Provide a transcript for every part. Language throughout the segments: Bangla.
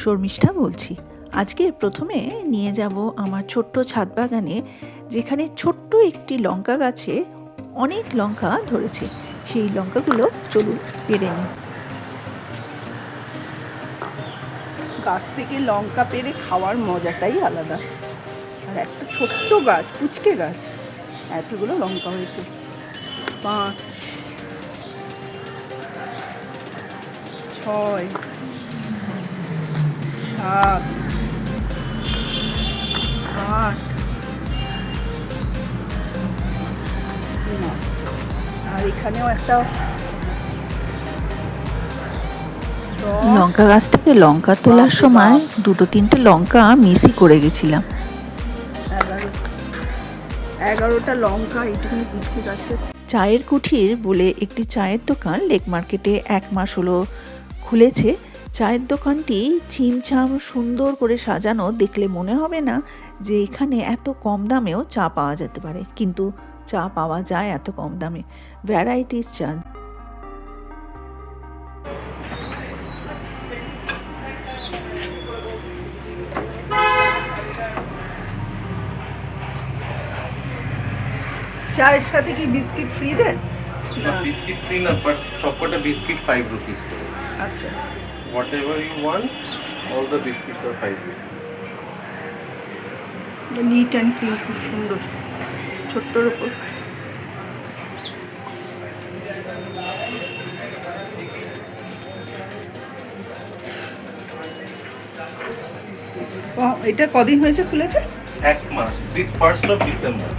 শর্মিষ্ঠা বলছি। আজকে প্রথমে নিয়ে যাব আমার ছোট্ট ছাদ বাগানে, যেখানে ছোট্ট একটি লঙ্কা গাছে অনেক লঙ্কা ধরেছে। সেই লঙ্কাগুলো চলুন পেরে নিই। গাছ থেকে লঙ্কা পেরে খাওয়ার মজাটাই আলাদা। আর একটা ছোট্ট গাছ, পুচকে গাছ, এতগুলো লঙ্কা হয়েছে। পাঁচ, ছয় সাত আট আর এখানেও একটা লঙ্কা গাছ থেকে লঙ্কা তোলার সময় দুটো তিনটে লঙ্কা মিসই করে গেছিলাম। এগারো এগারোটা লঙ্কা এইটুকুনি গাছে চায়ের কুঠির বলে একটি চায়ের দোকান লেক মার্কেটে এক মাস হলো খুলেছে। চায়ের দোকানটি ছিমছাম সুন্দর করে সাজানো দেখলে মনে হবে না যে এখানে এত কম দামেও চা পাওয়া যেতে পারে। কিন্তু চা পাওয়া যায় এত কম দামে। ভ্যারাইটিস চা। চায়ের সাথে কি বিস্কিট ফ্রি দেন? না বিস্কিট ফ্রি না বাট সবকটা বিস্কিট ফাইভ রুপিস করে। আচ্ছা। Ever you want all the biscuits are five rupees neat and clean খুব সুন্দর ছোট্টর উপর এটা কদিন হয়েছে খুলেছে? এক মাস দিস ফার্স্ট অফ ডিসেম্বর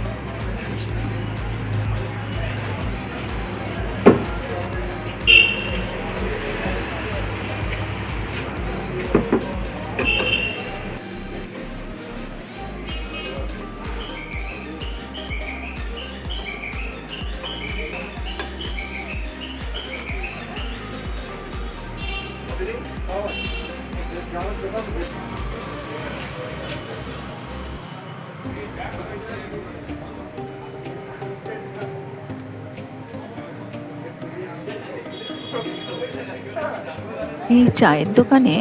এই চায়ের দোকানে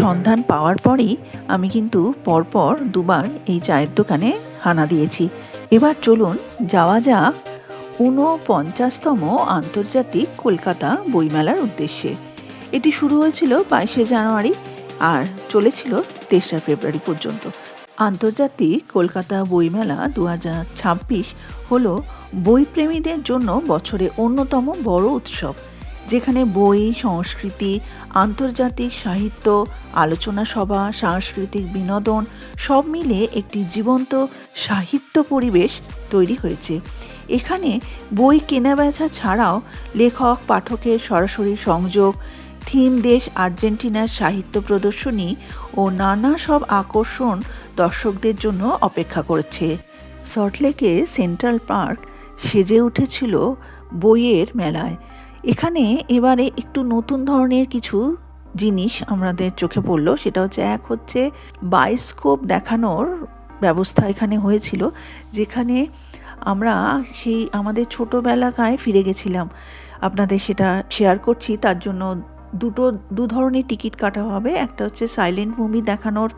সন্ধান পাওয়ার পরই আমি কিন্তু পরপর দুবার এই চায়ের দোকানে হানা দিয়েছি। এবার চলুন যাওয়া যাক ঊনপঞ্চাশতম আন্তর্জাতিক কলকাতা বইমেলার উদ্দেশ্যে। এটি শুরু হয়েছিল বাইশে জানুয়ারি আর চলেছিল তেসরা ফেব্রুয়ারি পর্যন্ত। আন্তর্জাতিক কলকাতা বইমেলা দু হাজার ছাব্বিশ হলো বইপ্রেমীদের জন্য বছরে অন্যতম বড় উৎসব, যেখানে বই, সংস্কৃতি, আন্তর্জাতিক সাহিত্য, আলোচনা সভা, সাংস্কৃতিক বিনোদন সব মিলে একটি জীবন্ত সাহিত্য পরিবেশ তৈরি হয়েছে। এখানে বই কেনাবেচা ছাড়াও লেখক, পাঠকের সরাসরি সংযোগ, থিম দেশ আর্জেন্টিনার সাহিত্য প্রদর্শনী ও নানা সব আকর্ষণ দর্শকদের জন্য অপেক্ষা করছে। সল্টলেকে সেন্ট্রাল পার্ক সেজে উঠেছিল বইয়ের মেলায়। এখানে এবারে একটু নতুন ধরনের কিছু জিনিস আমাদের চোখে পড়ল, সেটা হচ্ছে এক হচ্ছে বায়োস্কোপ দেখানোর ব্যবস্থা এখানে হয়েছিল, যেখানে আমরা সেই আমাদের ছোটোবেলাকায় ফিরে গেছিলাম। আপনাদের সেটা শেয়ার করছি, তার জন্য দুটো, দু ধরনের টিকিট কাটা হবে, একটা হচ্ছে সাইলেন্ট মুভি দেখানোর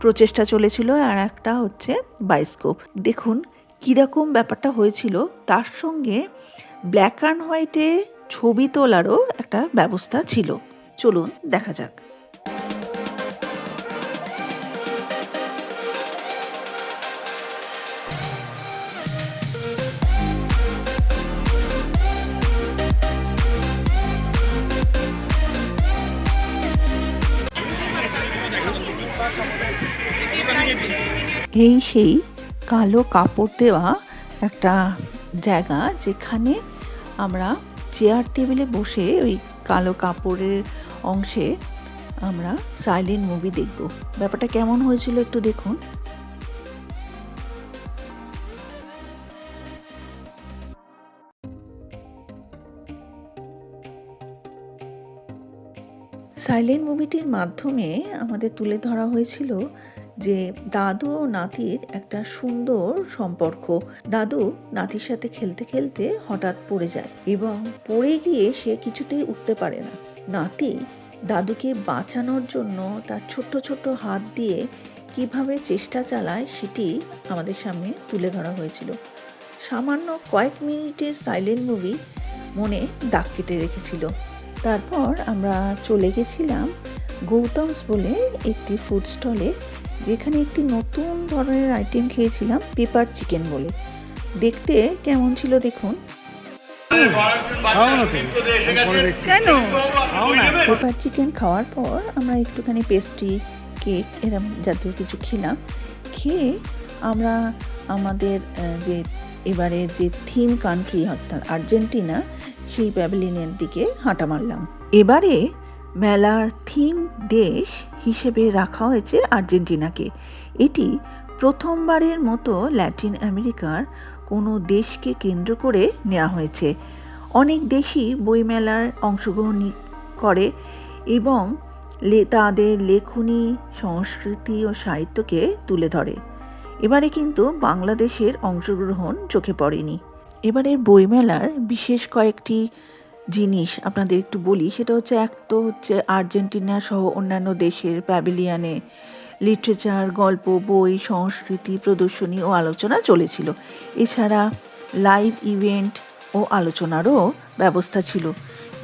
প্রচেষ্টা চলেছিল আর একটা হচ্ছে বায়োস্কোপ দেখুন কীরকম ব্যাপারটা হয়েছিল। তার সঙ্গে ব্ল্যাক অ্যান্ড হোয়াইটে ছবি তোলারও একটা ব্যবস্থা ছিল। চলুন দেখা যাক। এই সেই কালো কাপড় দেওয়া একটা জায়গা যেখানে আমরা চেয়ার টেবিলে বসে ওই কালো কাপড়ের অংশে আমরা সাইলেন্ট মুভি দেখব। ব্যাপারটা কেমন হয়েছিল একটু দেখুন। সাইলেন্ট মুভিটির মাধ্যমে আমাদের তুলে ধরা হয়েছিল যে দাদু ও নাতির একটা সুন্দর সম্পর্ক। দাদু নাতির সাথে খেলতে খেলতে হঠাৎ পড়ে যায় এবং পড়ে গিয়ে সে কিছুতেই উঠতে পারে না। নাতি দাদুকে বাঁচানোর জন্য তার ছোট্ট ছোট্ট হাত দিয়ে কীভাবে চেষ্টা চালায় সেটি আমাদের সামনে তুলে ধরা হয়েছিল। সামান্য কয়েক মিনিটের সাইলেন্ট মুভি মনে দাগ কেটে রেখেছিল। তারপর আমরা চলে গেছিলাম গৌতমস বলে একটি ফুড স্টলে যেখানে একটি নতুন ধরনের আইটেম খেয়েছিলাম পেপার চিকেন বলে। দেখতে কেমন ছিল দেখুন। কেন? পেপার চিকেন খাওয়ার পর আমরা একটুখানি পেস্ট্রি কেক এরম জাতীয় কিছু খেলাম। খেয়ে আমরা আমাদের যে এবারে যে থিম কান্ট্রি অর্থাৎ আর্জেন্টিনা সেই প্যাভিলিয়নের দিকে হাঁটা মারলাম। এবারে মেলার থিম দেশ হিসেবে রাখা হয়েছে আর্জেন্টিনাকে। এটি প্রথমবারের মতো ল্যাটিন আমেরিকার কোনো দেশকে কেন্দ্র করে নেওয়া হয়েছে। অনেক দেশই বইমেলার অংশগ্রহণ করে এবং তাদের লেখনী, সংস্কৃতি ও সাহিত্যকে তুলে ধরে। এবারে কিন্তু বাংলাদেশের অংশগ্রহণ চোখে পড়েনি। এবারের বইমেলার বিশেষ কয়েকটি জিনিস আপনাদের একটু বলি, সেটা হচ্ছে এক তো হচ্ছে আর্জেন্টিনা সহ অন্যান্য দেশের প্যাভিলিয়ানে লিটারেচার, গল্প, বই, সংস্কৃতি, প্রদর্শনী ও আলোচনা চলেছিল। এছাড়া লাইভ ইভেন্ট ও আলোচনারও ব্যবস্থা ছিল।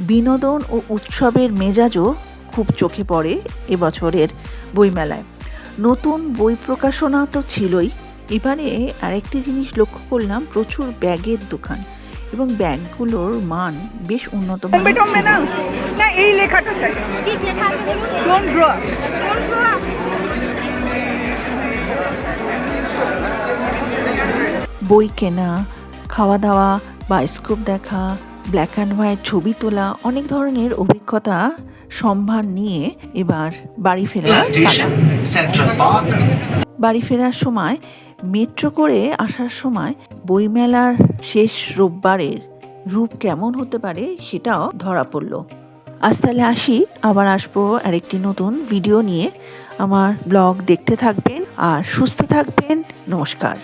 বিনোদন ও উৎসবের মেজাজও খুব চোখে পড়ে এবছরের বইমেলায়। নতুন বই প্রকাশনা তো ছিলই। এবারে আরেকটি জিনিস লক্ষ্য করলাম, প্রচুর ব্যাগের দোকান। এবং ব্যাগগুলোর মান বেশ উন্নত। না? না এই লেখাটা চাই। কি লেখা আছে don't grow up don't grow up বই কেনা খাওয়া দাওয়া বায়োস্কোপ দেখা ব্ল্যাক অ্যান্ড হোয়াইট ছবি তোলা অনেক ধরনের অভিজ্ঞতা সম্ভার নিয়ে এবার বাড়ি ফেরা বাড়ি ফেরার সময় মেট্রো করে আসার সময় বইমেলার শেষ রোববারের রূপ কেমন হতে পারে সেটাও ধরা পড়ল। আজ তাহলে আসি, আবার আসব আরেকটি নতুন ভিডিও নিয়ে। আমার ব্লগ দেখতে থাকবেন আর সুস্থ থাকবেন। নমস্কার।